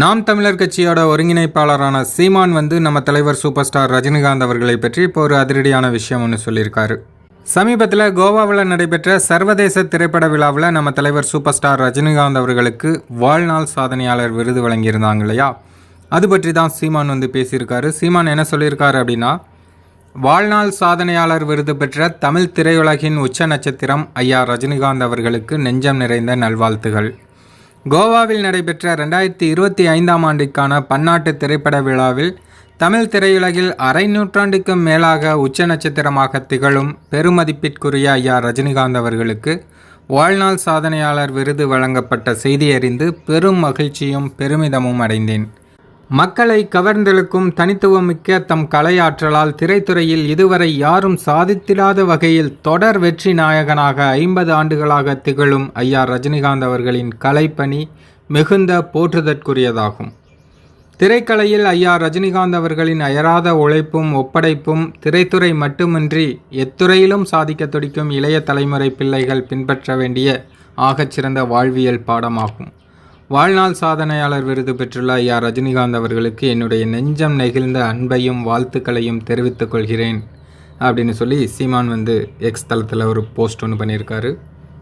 நாம் தமிழர் கட்சியோட ஒருங்கிணைப்பாளரான சீமான் வந்து நம்ம தலைவர் சூப்பர் ஸ்டார் ரஜினிகாந்த் அவர்களை பற்றி இப்போ ஒரு அதிரடியான விஷயம் ஒன்று சொல்லியிருக்காரு. சமீபத்தில் கோவாவில் நடைபெற்ற சர்வதேச திரைப்பட விழாவில் நம்ம தலைவர் சூப்பர் ஸ்டார் ரஜினிகாந்த் அவர்களுக்கு வாழ்நாள் சாதனையாளர் விருது வழங்கியிருந்தாங்க இல்லையா? அது பற்றி தான் சீமான் வந்து பேசியிருக்காரு. சீமான் என்ன சொல்லியிருக்காரு அப்படின்னா வாழ்நாள் சாதனையாளர் விருது பெற்ற தமிழ் திரையுலகின் உச்ச நட்சத்திரம் ஐயா ரஜினிகாந்த் அவர்களுக்கு நெஞ்சம் நிறைந்த நல்வாழ்த்துகள். கோவாவில் நடைபெற்ற ரெண்டாயிரத்தி இருபத்தி ஐந்தாம் ஆண்டிற்கான பன்னாட்டு திரைப்பட விழாவில் தமிழ் திரையுலகில் அரை நூற்றாண்டுக்கும் மேலாக உச்ச நட்சத்திரமாக திகழும் பெருமதிப்பிற்குரிய ஐயா ரஜினிகாந்த் அவர்களுக்கு வாழ்நாள் சாதனையாளர் விருது வழங்கப்பட்ட செய்தி அறிந்து பெரும் மகிழ்ச்சியும் பெருமிதமும் அடைந்தேன். மக்களை கவர்ந்தெழுக்கும் தனித்துவமிக்க தம் கலையாற்றலால் திரைத்துறையில் இதுவரை யாரும் சாதித்திடாத வகையில் தொடர் வெற்றி நாயகனாக ஐம்பது ஆண்டுகளாக திகழும் ஐயா ரஜினிகாந்த் அவர்களின் கலைப்பணி மிகுந்த போற்றுதற்குரியதாகும். திரைக்கலையில் ஐயா ரஜினிகாந்த் அவர்களின் அயராத உழைப்பும் ஒப்படைப்பும் திரைத்துறை மட்டுமின்றி எத்துறையிலும் சாதிக்க துடிக்கும் இளைய தலைமுறை பிள்ளைகள் பின்பற்ற வேண்டிய ஆகச்சிறந்த வாழ்வியல் பாடமாகும். வாழ்நாள் சாதனையாளர் விருது பெற்றுள்ள ஐயா ரஜினிகாந்த் அவர்களுக்கு என்னுடைய நெஞ்சம் நெகிழ்ந்த அன்பையும் வாழ்த்துக்களையும் தெரிவித்துக் கொள்கிறேன் அப்படின்னு சொல்லி சீமான் வந்து எக்ஸ் தளத்தில் ஒரு போஸ்ட் ஒன்று பண்ணியிருக்காரு.